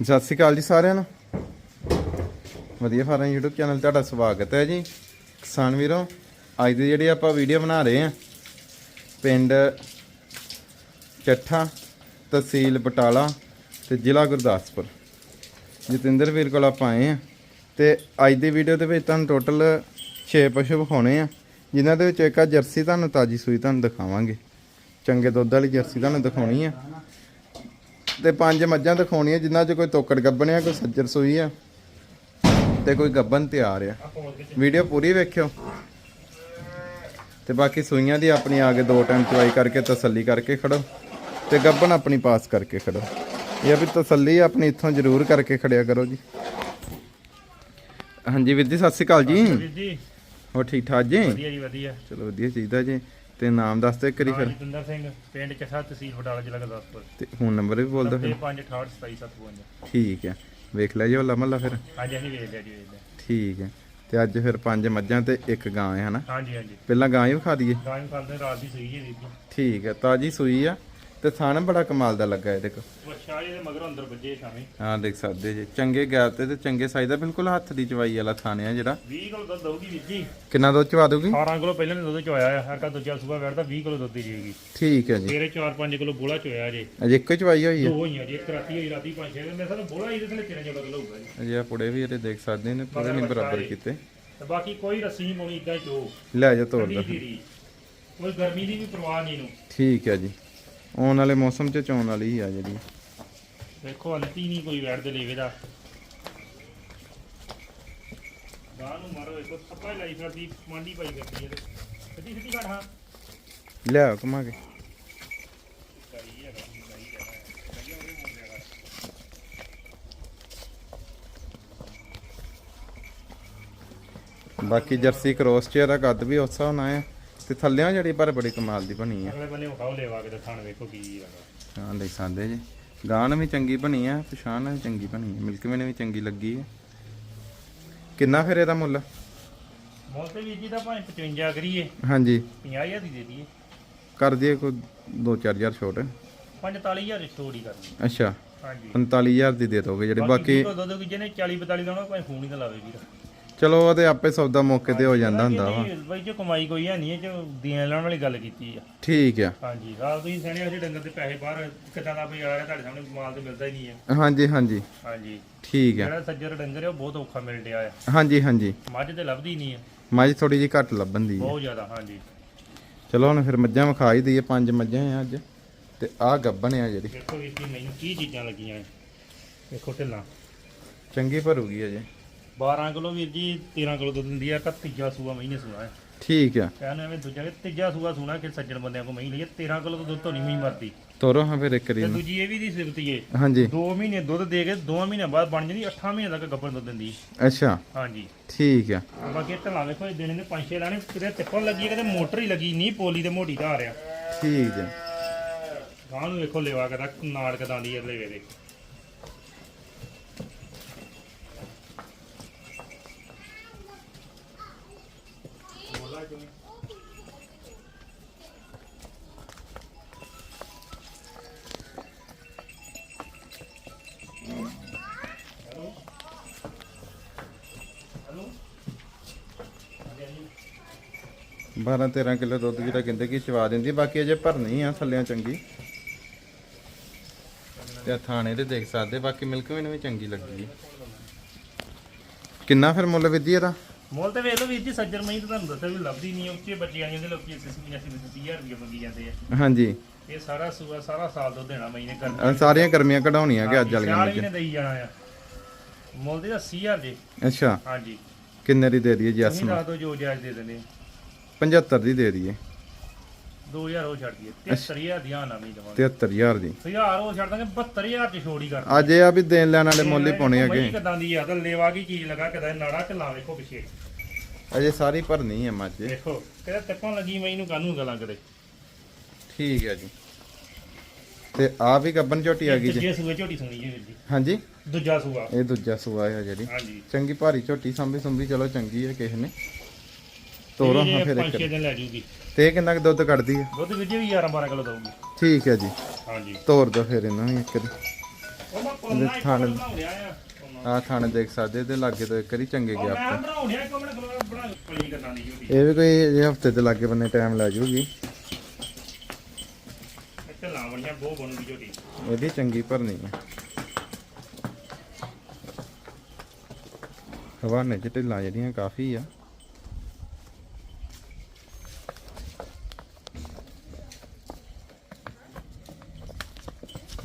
ਸਤਿ ਸ਼੍ਰੀ ਅਕਾਲ ਜੀ ਸਾਰਿਆਂ ਨੂੰ। ਵਧੀਆ ਫਾਰਮ YouTube ਚੈਨਲ ਤੁਹਾਡਾ ਸਵਾਗਤ ਹੈ ਜੀ। ਕਿਸਾਨ ਵੀਰੋ, ਅੱਜ ਦੀ ਜਿਹੜੀ ਆਪਾਂ ਵੀਡੀਓ ਬਣਾ ਰਹੇ ਹਾਂ, ਪਿੰਡ ਚੱਠਾ, ਤਹਿਸੀਲ ਬਟਾਲਾ ਤੇ ਜ਼ਿਲ੍ਹਾ ਗੁਰਦਾਸਪੁਰ। ਜਤਿੰਦਰ ਵੀਰ ਕੋਲ ਆਪਾਂ ਆਏ ਆ ਤੇ ਅੱਜ ਦੀ ਵੀਡੀਓ ਦੇ ਵਿੱਚ ਤੁਹਾਨੂੰ ਟੋਟਲ 6 ਪਸ਼ੂ ਵਿਖਾਉਣੇ ਆ ਜਿਨ੍ਹਾਂ ਦੇ ਵਿੱਚ ਇੱਕ ਆ ਜਰਸੀ ਤੁਹਾਨੂੰ ਤਾਜੀ ਸੂਈ ਤੁਹਾਨੂੰ ਦਿਖਾਵਾਂਗੇ। ਚੰਗੇ ਦੁੱਧ ਵਾਲੀ ਜਰਸੀ ਤੁਹਾਨੂੰ ਦਿਖਾਉਣੀ ਆ। ਤੇ ਪੰਜ ਮੱਝਾਂ ਦਿਖਾਉਣੀਆਂ ਜਿਨ੍ਹਾਂ 'ਚ ਕੋਈ ਤੋਕੜ ਗੱਬਣ ਆ ਕੋਈ ਸੱਜਰ ਸੂਈ ਆ ਤੇ ਕੋਈ ਗੱਬਨ ਤਿਆਰ ਆ। ਵੀਡੀਓ ਪੂਰੀ ਵੇਖਿਓ। ਤੇ ਬਾਕੀ ਸੂਈਆਂ ਦੀ ਆਪਣੀ ਆ ਕੇ ਦੋ ਟਾਈਮ ਚਵਾਈ ਕਰਕੇ ਤਸੱਲੀ ਕਰਕੇ ਖੜੋ ਤੇ ਗੱਬਨ ਆਪਣੀ ਪਾਸ ਕਰਕੇ ਖੜੋ। ਇਹ ਵੀ ਤਸੱਲੀ ਆਪਣੀ ਇੱਥੋਂ ਜ਼ਰੂਰ ਕਰਕੇ ਖੜਿਆ ਕਰੋ ਜੀ। ਹਾਂਜੀ ਵੀਰ ਜੀ ਸਤਿ ਸ਼੍ਰੀ ਅਕਾਲ ਜੀ। ਵੀਰ ਜੀ। ਹੋ ਠੀਕ ਠਾਕ ਜੀ? ਵਧੀਆ ਜੀ ਵਧੀਆ। ਚਲੋ ਵਧੀਆ ਚਾਹੀਦਾ ਜੀ। ਤੇ ਨਾਮ ਦੱਸ ਦਿਓ ਕਰੀ ਫਿਰ। ਜਤਿੰਦਰ ਸਿੰਘ ਪਿੰਡ ਚੱਠਾ ਤਹਿਸੀਲ ਬਟਾਲਾ ਜ਼ਿਲ੍ਹਾ ਗੁਰਦਾਸਪੁਰ। ਤੇ ਫੋਨ ਨੰਬਰ ਵੀ ਬੋਲ ਦਿਓ ਫਿਰ। 9568277752 ਠੀਕ ਹੈ। ਵੇਖ ਲਿਆ ਜੀ ਹੋਲਾ ਮਹੱਲਾ ਫਿਰ। ਹਾਂਜੀ ਅਸੀਂ ਵੇਚ ਲਿਆ ਜੀ ਵੇਚ ਲਿਆ। ਠੀਕ ਹੈ। ਤੇ ਅੱਜ ਫਿਰ ਪੰਜ ਮੱਝਾਂ ਤੇ ਇੱਕ ਗਾਂ ਹੈ ਹਨਾ? ਹਾਂਜੀ ਹਾਂਜੀ। ਪਹਿਲਾਂ ਗਾਂ ਹੀ ਵਿਖਾ ਦਈਏ। ਗਾਂ ਕਰਦੇ ਰਾਤ ਦੀ ਸਹੀ ਜੀ ਵੀਰ ਜੀ। ਠੀਕ ਹੈ ਤਾਜੀ ਸੂਈ ਆ। ਤੇ ਥਣ ਬੜਾ ਕਮਾਲ ਦਾ ਲੱਗਾ ਇਹਦੇ ਕੋ ਵਛਾ ਜੀ ਦੇ ਮਗਰ ਅੰਦਰ ਵੱਜੇ ਸ਼ਾਮੀ। ਹਾਂ ਦੇਖ ਸਕਦੇ ਜੀ। ਚੰਗੇ ਗੈਪ ਤੇ ਤੇ ਚੰਗੇ ਸਾਈਜ਼ ਦਾ ਬਿਲਕੁਲ ਹੱਥ ਦੀ ਚਵਾਈ ਵਾਲਾ ਥਾਣ ਆ ਜਿਹੜਾ। 20 ਕਿਲੋ ਦੁੱਧ ਦਊਗੀ ਵੀਰ ਜੀ। ਕਿੰਨਾ ਦੁੱਧ ਚਵਾ ਦੂਗੀ 18 ਕਿਲੋ ਪਹਿਲਾਂ ਨੇ ਦੁੱਧ ਚੋਇਆ ਆ। ਹਰ ਕਾ ਦੂਜਾ ਸੂਬਾ ਵੜਦਾ 20 ਕਿਲੋ ਦੁੱਧ ਦੀ ਜੀਗੀ ਠੀਕ ਹੈ ਜੀ। ਤੇਰੇ 4-5 ਕਿਲੋ ਬੋਲਾ ਚੋਇਆ ਜੇ। ਅਜੇ ਇੱਕੋ ਚਵਾਈ ਹੋਈ ਹੈ? ਦੋ ਹੋਈਆਂ ਜੀ ਇੱਕ ਰਾਤੀ ਹੋਈ ਰਾਤੀ 5-6 ਮੈਂ ਸਾਨੂੰ ਬੋਲਾ ਇਹਦੇ ਥਲੇ 13 14 ਕਿਲੋ ਹੋਊਗਾ ਜੀ। ਅਜੇ ਆ ਪੁੜੇ ਵੀ ਇਹਦੇ ਦੇਖ ਸਕਦੇ ਨੇ ਪੂਰੇ ਨਹੀਂ ਬਰਾਬਰ ਕੀਤੇ। ਤੇ ਬਾਕੀ ਕੋਈ ਰੱਸੀ ਪਾਉਣੀ ਇਦਾਂ ਚੋ ਲੈ ਜਾ ਤੋੜ ਦਾ ਕੋਈ ਗਰਮੀ ਦੀ ਵੀ ਪਰਵਾਹ ਨਹੀਂ ਇਹਨੂੰ। ਠੀਕ ਹੈ ਜੀ। ਆਉਣ ਵਾਲੇ ਮੌਸਮ ਚ ਚੋਣ ਵਾਲੀ ਹੀ ਆ ਜਿਹੜੀ। ਦੇਖੋ ਹਲਤੀ ਨਹੀਂ ਕੋਈ ਵੈੜ ਦੇ ਲੇਵੇ ਦਾ ਗਾਂ ਨੂੰ ਮਾਰੋ ਇੱਕ ਸੱਪਾ ਲਾਈ ਫਿਰਦੀ ਮਾਂਡੀ ਪਾਈ ਕਰਦੀ ਹੈ ਸਿੱਧੀ ਸਿੱਧੀ ਘੜ ਹਾਂ। ਲਿਆ ਕਮਾ ਕੇ। ਬਾਕੀ ਜਰਸੀ ਕ੍ਰੋਸ ਚ ਇਹਦਾ ਕੱਦ ਵੀ ਉਸਾ ਹੋਣਾ ਹੈ ਤੇ ਥੱਲਿਆਂ ਜਿਹੜੀ ਪਰ ਬੜੀ ਕਮਾਲ ਦੀ ਬਣੀ ਆ। ਅਗਲੇ ਬੰਨੇ ਉਠਾਓ ਲੈਵਾ ਕੇ ਤੇ ਥਣ ਵੇਖੋ ਕੀ ਹੈਗਾ ਹਾਂ ਦੇਖ ਸਕਦੇ ਜੀ। ਗਾਨ ਵੀ ਚੰਗੀ ਬਣੀ ਆ ਪਛਾਣ ਵੀ ਚੰਗੀ ਬਣੀ ਆ ਮਿਲਕ ਵੀ ਵੀ ਚੰਗੀ ਲੱਗੀ ਆ। ਕਿੰਨਾ ਫਿਰ ਇਹਦਾ ਮੁੱਲ? ਮੁੱਲ ਤੇ ਵੀਰ ਜੀ ਦਾ ਭਾਵੇਂ 55 ਕਰੀਏ ਹਾਂਜੀ। 50000 ਦੀ ਦੇ ਦਈਏ। ਕਰ ਦਈਏ ਕੋਈ 2-4000 ਛੋਟ। 45000 ਛੋੜੀ ਕਰਨੀ। ਅੱਛਾ। ਹਾਂਜੀ। 45000 ਦੀ ਦੇ ਦੋਗੇ ਜਿਹੜੇ ਬਾਕੀ ਕੋ ਦੋ ਦੋ ਜਿਹਨੇ 40 42 ਲਾਉਣਾ ਭਾਵੇਂ ਫੋਨ ਹੀ ਤਾਂ ਲਾਵੇ ਵੀਰ। ਚਲੋ ਉਹਦੇ ਆਪੇ ਸੌਦਾ ਮੌਕੇ ਤੇ ਹੋ ਜਾਂਦਾ ਹੁੰਦਾ ਵਾ। ਬਈ ਜੋ ਕਮਾਈ ਕੋਈ ਹੈ ਨਹੀਂ ਇਹ ਚ ਦੇਣ ਲੈਣ ਵਾਲੀ ਗੱਲ ਕੀਤੀ ਆ। ਠੀਕ ਆ। ਹਾਂਜੀ ਰਾਤ ਤੁਸੀਂ ਸਣੇ ਅਸੀਂ ਡੰਗਰ ਦੇ ਪੈਸੇ ਬਾਹਰ ਕਿੱਦਾਂ ਦਾ ਬਈ ਆ ਰਿਹਾ ਤੁਹਾਡੇ ਸਾਹਮਣੇ ਮਾਲ ਤੇ ਮਿਲਦਾ ਹੀ ਨਹੀਂ ਹੈ ਹਾਂਜੀ ਹਾਂਜੀ। ਹਾਂਜੀ। ਠੀਕ ਆ। ਜਿਹੜਾ ਸੱਜਰ ਡੰਗਰ ਹੈ ਉਹ ਬਹੁਤ ਔਖਾ ਮਿਲ ਡਿਆ ਆ। ਹਾਂਜੀ ਹਾਂਜੀ। ਮੱਝ ਤੇ ਲੱਭਦੀ ਨਹੀਂ ਹੈ ਮੱਝ ਥੋੜੀ ਜਿਹੀ ਘੱਟ ਲੱਭਣ ਦੀ ਆ। ਬਹੁਤ ਜ਼ਿਆਦਾ ਹਾਂਜੀ। ਚਲੋ ਹੁਣ ਫਿਰ ਮੱਝਾਂ ਵਿਖਾ ਹੀ ਦਈਏ ਪੰਜ ਮੱਝਾਂ ਆ ਅੱਜ। ਤੇ ਆਹ ਗੱਬਣ ਆ ਜਿਹੜੀ। ਦੇਖੋ ਵੀਰ ਜੀ ਮੈਨੂੰ ਕੀ ਚੀਜ਼ਾਂ ਲੱਗੀਆਂ ਐ ਦੇਖੋ ਢਿੱਲਾਂ। ਚੰਗੀ ਭਰੂਗੀ ਅਜੇ। 12 ਕਿਲੋ ਵੀਰ ਜੀ 13 ਕਿਲੋ ਦੁੱਧ ਦਿੰਦੀ ਆ ਇੱਕ ਤੀਜਾ ਸੂਆ ਮਹੀਨੇ ਸੂਆ ਹੈ। ਠੀਕ ਆ। ਕਹਿੰਦੇ ਐਵੇਂ ਦੂਜਾ ਕਿ ਤੀਜਾ ਸੂਆ ਸੂਣਾ ਕਿ ਸੱਜਣ ਬੰਦਿਆਂ ਕੋ ਮਹੀਂ ਲਈ 13 ਕਿਲੋ ਦੁੱਧ ਤੋਂ ਨਹੀਂ ਮਹੀਂ ਮਰਦੀ। ਤੋਰੋ ਹਾਂ ਫਿਰ ਇੱਕ ਤੇ ਰੀ ਦੂਜੀ ਇਹ ਵੀ ਦੀ ਸਿਫਤੀ ਏ। ਹਾਂਜੀ। 2 ਮਹੀਨੇ ਦੁੱਧ ਦੇ ਕੇ 2 ਮਹੀਨੇ ਬਾਅਦ ਬਣ ਜਾਂਦੀ 8 ਮਹੀਨੇ ਤੱਕ ਗੱਭਣ ਦੁੱਧ ਦਿੰਦੀ। ਅੱਛਾ। ਹਾਂਜੀ। ਠੀਕ ਆ। ਬਾਕੀ ਢਲਾ ਵੇਖੋ ਇਹ ਦਿਨ ਨੇ ਪੰਜ ਛੇ ਲਾਣੇ ਕਿਤੇ ਟਿੱਪਣ ਲੱਗੀ ਕਿਤੇ ਮੋਟਰ ਹੀ ਲੱਗੀ ਨਹੀਂ ਪੋਲੀ ਤੇ ਮੋਟੀ ਧਾਰ ਆ। ਠੀਕ ਆ। ਗਾਂ ਨੂੰ ਵੇਖੋ ਲੇਵਾ ਕਦਾ ਨਾੜ ਕਦਾਂ ਦੀ ਅਗਲੇ ਵੇਲੇ ਹੈਲੋ 12 13 ਕਿਲੋ ਦੁੱਧ ਜਿਹੜਾ ਕਹਿੰਦੇ ਕਿ ਚਵਾ ਦਿੰਦੀ ਬਾਕੀ ਅਜੇ ਭਰਨੀ ਆ ਥੱਲਿਆਂ ਚੰਗੀ। ਤੇ ਥਾਣੇ ਤੇ ਦੇਖ ਸਕਦੇ, ਬਾਕੀ ਮਿਲਕ ਵੀ ਵੀ ਚੰਗੀ ਲੱਗੀ। ਕਿੰਨਾ ਫਿਰ ਮੁੱਲ ਵਿਧੀ ਇਹਦਾ? ਮੁੱਲ ਤੇ ਵੇਖ ਲਓ ਵੀਰ ਜੀ ਸੱਜਰ ਮਹੀਂ ਤਾਂ ਤੁਹਾਨੂੰ ਦੱਸਿਆ ਵੀ ਲੱਭਦੀ ਨਹੀਂ ਉੱਚੇ ਬੱਚੇ ਆ ਜਾਂਦੇ ਲੋਕੀ 80 80 30000 ਰੁਪਏ ਮੰਗੀ ਜਾਂਦੇ ਆ। ਹਾਂਜੀ। ਇਹ ਸਾਰਾ ਸੂਆ ਸਾਰਾ ਸਾਲ ਤੋਂ ਦੇਣਾ ਮਹੀਂ ਨੇ ਕਰ ਆਹ ਸਾਰੀਆਂ ਗਰਮੀਆਂ ਕਢਾਉਣੀਆਂ ਕਿ ਅੱਜ ਵਾਲੀਆਂ ਮੱਝਾਂ ਨੇ ਦੇਈ ਜਾਣਾ ਆ। ਮੁੱਲ ਦੇ 80000 ਜੀ ਅੱਛਾ। ਹਾਂਜੀ। ਕਿੰਨੇ ਦੀ ਦੇ ਦਈਏ ਜੀ ਤੁਸੀਂ ਅਸਮ ਦੱਸ ਦਿਓ ਜੋ ਜਾਇਜ਼ ਦੇ ਦਿੰਦੇ 75 ਦੀ ਦੇ ਦਈਏ। 2000 ਉਹ ਛੱਡ ਦਈਏ 73000 ਦੀਆਂ ਨਾ ਮਹੀਂ ਦਵਾਂਗੇ 73000 ਦੀ। 1000 ਉਹ ਛੱਡ ਦਾਂਗੇ 72000 ਚ ਛੋੜੀ ਕਰ ਅੱਜ ਇਹ ਆ ਵੀ ਦੇਣ ਲੈਣ ਵਾਲੇ ਮੁੱਲ ਹੀ ਪਾਉਣੇ ਅੱਗੇ। ਕਿਦਾਂ ਦੀ ਆ? ਤਾਂ ਲੇਵਾ ਕੀ ਚੀਜ਼ ਲਗਾ ਕਿਦਾਂ ਨਾੜਾ ਢਿੱਲਾ ਵੇਖੋ ਪਿੱਛੇ। ਅਜੇ ਸਾਰੀ ਭਰਨੀ ਹੈ ਮੱਝ। ਦੇਖੋ ਕਿਤੇ ਟੱਪਣ ਲੱਗੀ ਮਹੀਂ ਨੂੰ ਕਾਹਨੂੰ ਗੱਲਾਂ ਕਰੇ। ਠੀਕ ਹੈ ਜੀ। ਤੇ ਆ ਵੀ ਗੱਬਨ ਝੋਟੀ ਆ ਗਈ ਜੀ। ਜੇ ਸੂਏ ਝੋਟੀ ਸੁਣੀ ਜੀ ਵੀਰ ਜੀ। ਹਾਂਜੀ? ਦੂਜਾ ਸੂਆ। ਇਹ ਦੂਜਾ ਸੂਆ ਹੈ ਜਿਹੜੀ ਹਾਂਜੀ। ਚੰਗੀ ਭਾਰੀ ਝੋਟੀ ਸੰਭੀ ਸੰਭੀ ਚਲੋ ਚੰਗੀ ਹੈ ਕਿਸੇ ਨੇ। ਤੋਰੋ ਹਾਂ ਫਿਰ ਇੱਕ ਦਿਨ ਲੈ ਜੂਗੀ। ਤੇ ਇਹ ਕਿੰਨਾ ਕੁ ਦੁੱਧ ਕੱਢਦੀ ਹੈ ਦੁੱਧ ਜੀ ਵੀ 11 12 ਕਿਲੋ ਦਊਗੀ। ਠੀਕ ਹੈ ਜੀ। ਹਾਂਜੀ। ਤੋਰ ਦੋ ਫਿਰ ਇਹਨਾਂ ਨੂੰ ਇੱਕ ਵਾਰੀ। ਉਹ ਮੈਂ ਕੋਨਾ ਇੱਕ ਥਣ- ਆ। ਆਹ ਥਣ ਦੇਖ ਸਕਦੇ ਤੇ ਲਾਗੇ ਤੋਂ ਇੱਕ ਵਾਰੀ ਚੰਗੇ ਗਿਆ ਮੈਂ ਆਪਾਂ। ਬਣਾ ਪਲੀ ਕਰਨਾ ਦੀ ਇਹ ਵੀ ਕੋਈ ਜੇ ਹਫ਼ਤੇ ਦੇ ਲਾਗੇ ਬੰਨੇ ਟਾਈਮ ਲੈ ਜਾਊਗੀ ਇੱਥੇ ਲਾਵਣੀਆਂ ਬਹੁਤ ਬਣੂਗੀ ਝੋਟੀ ਇਹਦੀ ਚੰਗੀ ਭਰਨੀ ਹੈ ਹਵਾਨੇ ਚ ਢਿੱਲਾਂ ਜਿਹੜੀਆਂ ਕਾਫੀ ਆ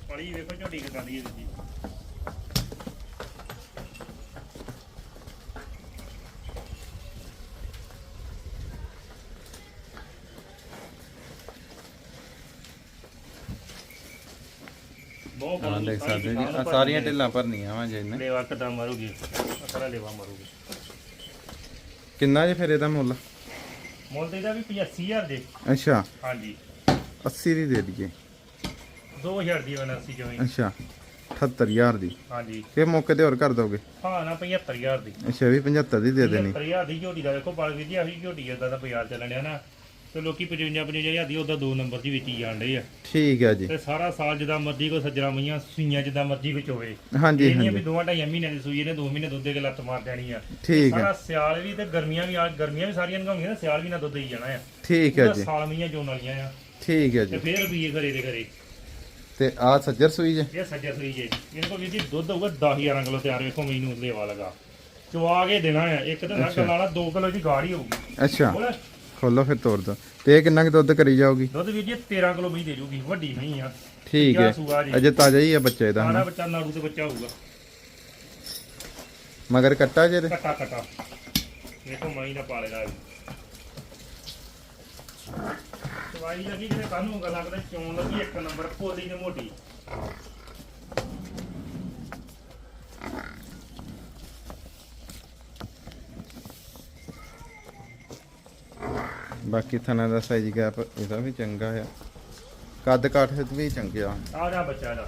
ਪਲੀ ਵੇਖੋ ਹੈ ਜੀ ਬਹੁਤ ਹਾਂ ਦੇਖ ਸਕਦੇ ਜੀ। ਆਹ ਸਾਰੀਆਂ ਹੈ। ਢਿੱਲਾਂ ਭਰਨੀਆਂ ਵਾ ਜੇ ਇਹਨੇ। ਲੇਵਾ ਕਿਦਾਂ ਮਾਰੂਗੀ? ਅਸਰਾ ਲੇਵਾ ਮਾਰੂਗੀ। ਕਿੰਨਾ ਜੇ ਫਿਰ ਇਹਦਾ ਮੁੱਲ? ਮੁੱਲ ਤੇ ਇਹਦਾ ਵੀ 85000 ਦੇ। ਅੱਛਾ। ਹਾਂਜੀ। 80 ਦੀ ਦੇ ਦਈਏ। 2000 ਦੀ ਬਨਸੀ ਜੋਈ ਅੱਛਾ। 78000 ਦੀ। ਹਾਂਜੀ। ਇਹ ਮੌਕੇ ਤੇ ਹੋਰ ਕਰ ਦੋਗੇ? ਹਾਂ ਨਾ 75000 ਦੀ। ਅੱਛਾ ਵੀ 75 ਦੀ ਦੇ ਦੇਣੀ। 75000 ਦੀ ਝੋਟੀ ਦਾ ਦੇਖੋ ਬਾਲ ਵੀਰ ਜੀ ਆਹੀ ਝੋਟੀ ਦਾ ਤਾਂ ਬਾਜ਼ਾਰ ਚੱਲਣ ਡਿਆ ਨਾ ਤੇ ਲੋਕੀ 55 55000 ਦੀ ਉਹਦਾ ਦੋ ਨੰਬਰ ਦੀ ਵੇਚੀ ਜਾਣ ਡਏ ਆ। ਠੀਕ ਹੈ ਜੀ। ਤੇ ਸਾਰਾ ਸਾਲ ਜਿੱਦਾਂ ਮਰਜ਼ੀ ਕੋ ਸੱਜਣਾ ਮਈਆਂ ਸੂਈਆਂ ਜਿੱਦਾਂ ਮਰਜ਼ੀ ਵਿੱਚ ਹੋਵੇ। ਹਾਂਜੀ ਆ ਵੀ ਹਾਂਜੀ ਦੋਵਾਂ ਢਾਈਆਂ ਮਹੀਨਿਆਂ ਦੀ ਸੂਈ ਇਹਨੇ ਦੋ ਮਹੀਨੇ ਦੁੱਧ ਦੇ ਕੇ ਲੱਤ ਮਾਰ ਦੇਣੀ ਆ। ਠੀਕ ਹੈ ਸਾਰਾ ਸਿਆਲ ਵੀ ਤੇ ਗਰਮੀਆਂ ਵੀ ਆ ਗਰਮੀਆਂ ਵੀ ਸਾਰੀਆਂ ਲੰਘਾਉਣੀਆਂ ਤੇ ਸਿਆਲ ਵੀ ਨਾ ਦੁੱਧ ਦੇਈ ਜਾਣਾ ਆ। ਠੀਕ ਪੂਰਾ ਜੀ। ਸਾਲ ਮਈਆਂ ਚੋਣ ਵਾਲੀਆਂ ਆ। ਠੀਕ ਤੇ ਜੀ। ਫੇਰ ਰੁਪਈਏ ਘਰੇ ਦੇ ਘਰੇ। ਤੇ ਆਹ ਸੱਜਰ ਸੂਈ ਜੇ? ਇਹ ਸੱਜਾ ਸੂਈ ਜੇ ਇਹਦੇ ਕੋਲ ਵੀ ਜੀ ਦੁੱਧ ਹੋਊਗਾ 10 11 ਕਿਲੋ ਤਿਆਰ ਵੇਖੋ ਮੈਨੂੰ ਲੇਵਾ ਲਗਾ। ਚਵਾ ਕੇ ਦੇਣਾ ਆ ਇੱਕ ਤਾਂ ਨਾ ਅੱਛਾ। ਵਾਲਾ 2 ਕਿਲੋ ਦੀ ਗਾੜੀ ਹੋਊਗੀ। ਅੱਛਾ। ਖੋਲੋ ਫਿਰ ਤੋੜ ਦੋ। ਤੇ ਇਹ ਕਿੰਨਾ ਕੁ ਦੁੱਧ ਕਰੀ ਜਾਊਗੀ? ਦੁੱਧ ਵੀ ਜੀ 13 ਕਿਲੋ ਮਹੀਂ ਦੇ ਜੂਗੀ ਵੱਡੀ ਨਹੀਂ ਆ। ਠੀਕ ਹੈ। ਅਜੇ ਤਾਜ਼ਾ ਹੀ ਆ ਬੱਚਾ ਇਹਦਾ ਸਾਰਾ ਬੱਚਾ ਨਾੜੂ ਤੇ ਬੱਚਾ ਹੋਊਗਾ। ਮਗਰ ਕੱਟਾ ਜੇ? ਕੱਟਾ ਕੱਟਾ। ਵੇਖੋ ਮਹੀਂ ਦਾ ਪਾਲੇਗਾ ਦਵਾਈ ਲੱਗੀ ਕਿਤੇ ਕਾਨੂੰ ਗੱਲ ਲੱਗਦਾ ਚੋਣ ਲੱਗੀ? ਇੱਕ ਨੰਬਰ ਪੋਲੀ ਤੇ ਮੋਟੀ। ਬਾਕੀ ਥਣਾ ਦਾ ਸਾਈਜ਼ ਗੈਪ ਇਹਦਾ ਵੀ ਚੰਗਾ ਆ। ਕੱਦ ਕਾਠ ਵੀ ਚੰਗਿਆ ਆ। ਜਾ ਬੱਚਾ ਦਾ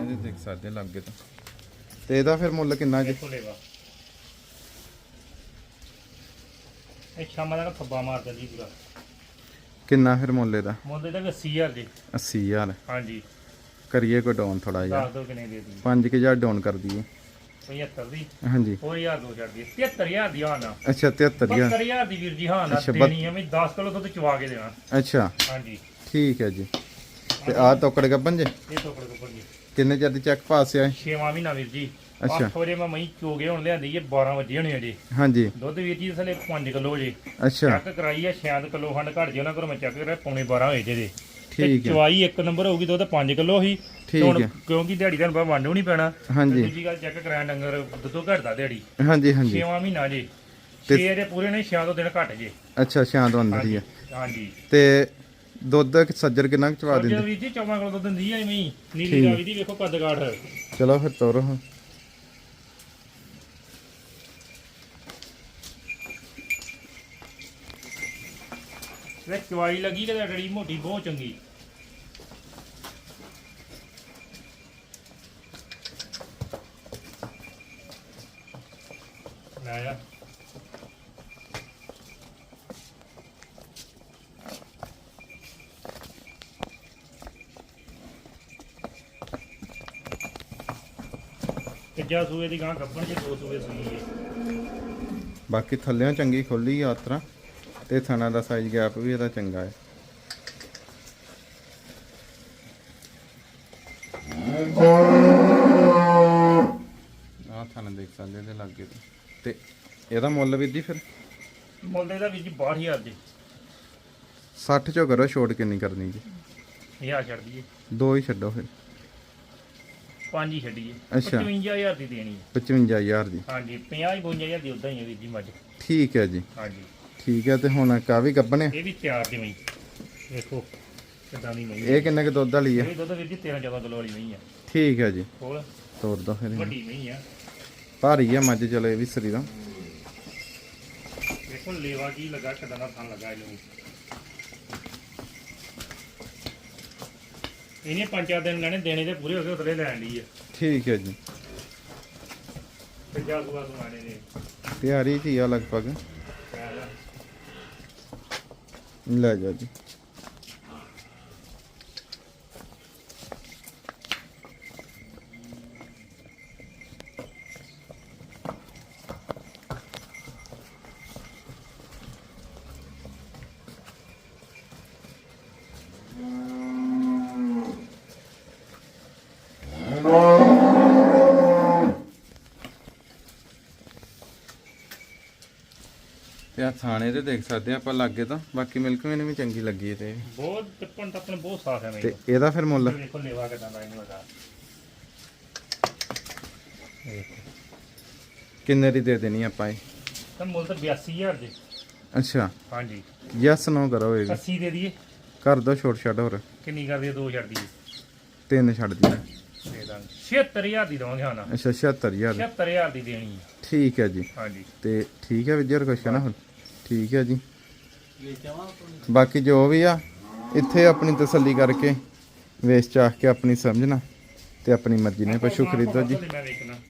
ਇਹਦੇ ਦੇਖ ਸਕਦੇ ਲੱਗੇ ਤਾਂ। ਤੇ ਇਹਦਾ ਫਿਰ ਮੁੱਲ ਕਿੰਨਾ ਜੀ? ਦੇਖੋ ਲੈਵਾ। ਇਹ ਸ਼ਾਮਾਂ ਦਾ ਥੱਬਾ ਮਾਰ ਦਿੰਦੀ ਪੂਰਾ। ਕਿੰਨਾ ਫਿਰ ਮੁੱਲ ਇਹਦਾ? ਮੁੰਡੇ ਦਾ ਵੀ 80000 ਦੇ। 80000 ਹਾਂਜੀ। ਕਰੀਏ ਕੋ ਡਾਊਨ ਥੋੜਾ ਜਿਹਾ। ਦੱਸ ਦੋ ਕਿੰਨੇ ਦੇ ਦੀ 5000 ਡਾਊਨ ਕਰ ਦਈਏ। 75 ਦੀ। ਹਾਂਜੀ। ਹੋਰ ਦੋ ਛੱਡ ਦੀ। 73000 ਦੀ ਹਾਂ ਨਾ। ਅੱਛਾ 73000 75000 ਦੀ ਵੀਰ ਜੀ ਹਾਂ ਨਾ ਦੇਣੀ ਆ ਵੀ 10 ਕਿਲੋ ਦੁੱਧ ਚਵਾ ਕੇ ਦੇਣਾ। ਅੱਛਾ। ਹਾਂਜੀ। ਠੀਕ ਹੈ ਜੀ। ਤੇ ਆਹ ਤੋਕੜ ਗੱਬਨ ਜੇ? ਇਹ ਟੋਕੜ ਕੋਪਰ ਜੀ। ਕਿੰਨੇ ਚਿਰ ਦੀ ਚੈੱਕ ਪਾਸ ਆ? ਇਹ? ਛੇਵਾਂ ਮਹੀਨਾ ਵੀਰ ਜੀ। ਅੱਛਾ। 8 ਵਜੇ ਮੈਂ ਮਈ ਚੋਗੇ ਹੁਣ ਲਿਆਂਦੀ ਇਹ 12 ਵਜੇ ਹੋਣੇ ਅਜੇ ਹਾਂਜੀ। ਦੁੱਧ ਵੀਰ ਜੀ ਥਲੇ 5 ਕਿਲੋ ਜੇ। ਅੱਛਾ। ਚੈੱਕ ਕਰਾਈ ਹੈ ਸ਼ਾਇਦ ਕਿਲੋ ਖੰਡ ਘਟ ਜੇ ਉਹਨਾਂ ਕੋਲ ਮੈਂ ਚੈੱਕ ਕਰਿਆ ਪੌਣੇ 12 ਹੋਏ ਜੇ ਦੇ ਠੀਕ ਹੈ। ਚਵਾਈ ਇੱਕ ਨੰਬਰ ਹੋਊਗੀ ਦੁੱਧ 5 ਕਿਲੋ ਹੀ ਠੀਕ ਹੈ। ਕਿਉਂਕਿ ਦਿਹਾੜੀ ਦਾ ਬਾਅਦ ਵੰਡ ਨਹੀਂ ਪੈਣਾ ਹਾਂਜੀ। ਦੂਜੀ ਗੱਲ ਚੈੱਕ ਕਰਾਇਆ ਡੰਗਰ ਦੁੱਧੋਂ ਘਟਦਾ ਦਿਹਾੜੀ। ਹਾਂਜੀ ਹਾਂਜੀ। ਛੇਵਾਂ ਮਹੀਨਾ ਜੇ। ਤੇ- ਛੇ ਦੇ ਪੂਰੇ ਨਹੀਂ ਛਿਆਂ ਤੋਂ ਦਿਨ ਘਟ ਜੇ। ਅੱਛਾ ਸ਼ਾਂ ਤੋਂ ਅੰਦਰ ਹੀ ਆ। ਹਾਂਜੀ। ਤੇ ਦੁੱਧ ਸੱਜਰ ਕਿੰਨਾ ਕੁ ਚਵਾ ਦਿੰਦੇ? ਵੀਰ ਜੀ 14 ਕਿਲੋ ਦੁੱਧ ਦਿੰਦੀ ਐਵੇਂ ਹੀ। ਨੀਲੀ। ਰਾਵੀ ਦੀ ਵੇਖੋ ਕੱਦ ਕਾਠ। ਚਲੋ ਫਿਰ ਤੋਰੋ ਹਾਂ ਵੇ ਚਵਾਈ ਲੱਗੀ ਤੇ ਡੜੀ ਮੋਟੀ ਬਹੁਤ ਚੰਗੀ। ਲੈ ਆ। ਤੀਜਾ ਸੂਏ ਦੀ ਗਾਂ ਕੱਪਣ ਚ ਦੋ ਸੂਏ ਸੂਈ ਹੈ ਬਾਕੀ ਥੱਲਿਆਂ ਚੰਗੀ ਖੁੱਲੀ ਯਾਤਰਾ ਤੇ ਥਣਾ ਦਾ ਸਾਈਜ਼ ਗੈਪ ਵੀ ਇਹਦਾ ਚੰਗਾ ਹੈ। ਆਹ ਥਣਾ ਦੇਖ ਸਕਦੇ ਇਹਦੇ ਲੱਗੇ ਤੇ। ਤੇ ਇਹਦਾ ਮੁੱਲ ਵੀ ਦੀ ਫਿਰ? ਮੁੱਲ ਦਾ ਵੀਰ ਜੀ 62000 ਦੀ 60 ਚੋਂ ਕਰੋ ਛੋਟ ਕਿੰਨੀ ਕਰਨੀ ਜੀ? ਹਜ਼ਾਰ ਛੱਡ ਦਈਏ। ਦੋ ਹੀ ਛੱਡੋ ਫਿਰ। ਪੰਜ ਹੀ ਛੱਡੀਏ ਅੱਛਾ। 55000 ਦੀ ਦੇਣੀ ਹੈ। 55000 ਦੀ। ਹਾਂਜੀ 50 52000 ਦੀ ਉਦਾਂ ਹੀ ਹੈ ਵੀਰ ਜੀ ਮੱਝ। ਠੀਕ ਹੈ ਜੀ। ਹਾਂਜੀ। ਠੀਕ ਹੈ ਤੇ ਹੁਣ ਕਾ ਵੀ ਗੱਬਣੇ? ਇਹ ਵੀ ਤਿਆਰ ਦੀ ਮਈ ਵੇਖੋ ਕਿਦਾਂ ਦੀ ਮਈ ਇਹ ਕਿੰਨੇ ਕੁ ਦੁੱਧ ਵਾਲੀ ਹੈ? ਇਹ ਦੁੱਧ ਵੀਰ ਜੀ 13 14 ਕਿਲੋ ਵਾਲੀ ਮਈ ਆ ਠੀਕ ਹੈ ਜੀ। ਕੋਲ ਤੋਰ ਦੋ ਫਿਰ ਇਹਨੂੰ। ਵੱਡੀ ਮਈ ਆ ਭਾਰੀ ਹੈ ਮੱਝ ਚਲੋ ਇਹ ਵੀ ਸਰੀ ਦਾ ਵੇਖੋ ਲੇਵਾ ਕੀ ਲੱਗਾ ਕਿਦਾਂ ਦਾ ਥਣ ਲੱਗਾ ਇਹਨੂੰ। ਇਹਨੇ ਪੰਜ ਚਾਰ ਦਿਨ ਲੈਣੇ ਦੇਣੇ ਤੇ ਪੂਰੇ ਹੋ ਗਏ ਉਤਲੇ ਲੈਣ ਲਈ ਆ। ਠੀਕ ਹੈ ਜੀ। ਪੰਜਾ ਸੂਆ ਸੁਣਾਣੇ ਨੇ। ਤਿਆਰੀ ਚ ਆ ਲਗਭਗ। ਲੈ ਜਾ ਜੀ। ਤੇ ਆ ਥਾਣੇ ਤੇ ਦੇਖ ਸਕਦੇ ਆ ਆਪਾਂ ਲਾਗੇ ਤੋਂ ਬਾਕੀ ਮਿਲਕ ਮੈਨੂੰ ਵੀ ਚੰਗੀ ਲੱਗੀ ਹੈ ਤੇ ਬਹੁਤ ਟਿੱਪਣ ਟੱਪਣ ਬਹੁਤ ਸਾਫ਼ ਹੈ ਤੇ ਮੇਰੇ ਇਹਦਾ ਫਿਰ ਮੁੱਲ? ਦੇਖੋ ਲੇਵਾ ਕਿਦਾਂ ਦਾ ਇਹਨੂੰ ਲਗਾ ਕਿੰਨੇ ਦੀ ਦੇ ਦੇਣੀ ਆਪਾਂ ਇਹ? ਤਾਂ ਮੁੱਲ ਤਾਂ 82000 ਦੇ। ਅੱਛਾ। ਹਾਂਜੀ। ਯੈਸ ਨੋ ਕਰੋ ਇਹ ਵੀ। 80 ਦੇ ਦਈਏ। ਕਰ ਦੋ ਛੋਟ ਛੱਡ ਹੋਰ। ਕਿੰਨੀ ਕਰਦੀ ਹੈ ਦੋ ਛੱਡ ਦਈਏ। ਤਿੰਨ ਛੱਡ ਦੀ ਦੇ ਦਾਂਗੇ। 76000 ਦੀ ਦਵਾਂਗੇ ਹਾਂ ਨਾ। ਅੱਛਾ 76000 76000 ਦੀ। ਦੇਣੀ ਹੈ ਠੀਕ ਹੈ ਜੀ। ਹਾਂਜੀ। ਤੇ ਠੀਕ ਹੈ ਵਿਜਰ ਕੁਛ ਨਾ ਹੁਣ ਠੀਕ ਹੈ ਜੀ। ਬਾਕੀ ਜੋ ਵੀ ਆ ਇੱਥੇ ਆਪਣੀ ਤਸੱਲੀ ਕਰਕੇ ਵੇਚ ਚਾਹ ਕੇ ਆਪਣੀ ਸਮਝਣਾ ਤੇ ਆਪਣੀ ਮਰਜ਼ੀ ਨਾਲ ਪਸ਼ੂ ਖਰੀਦੋ ਜੀ।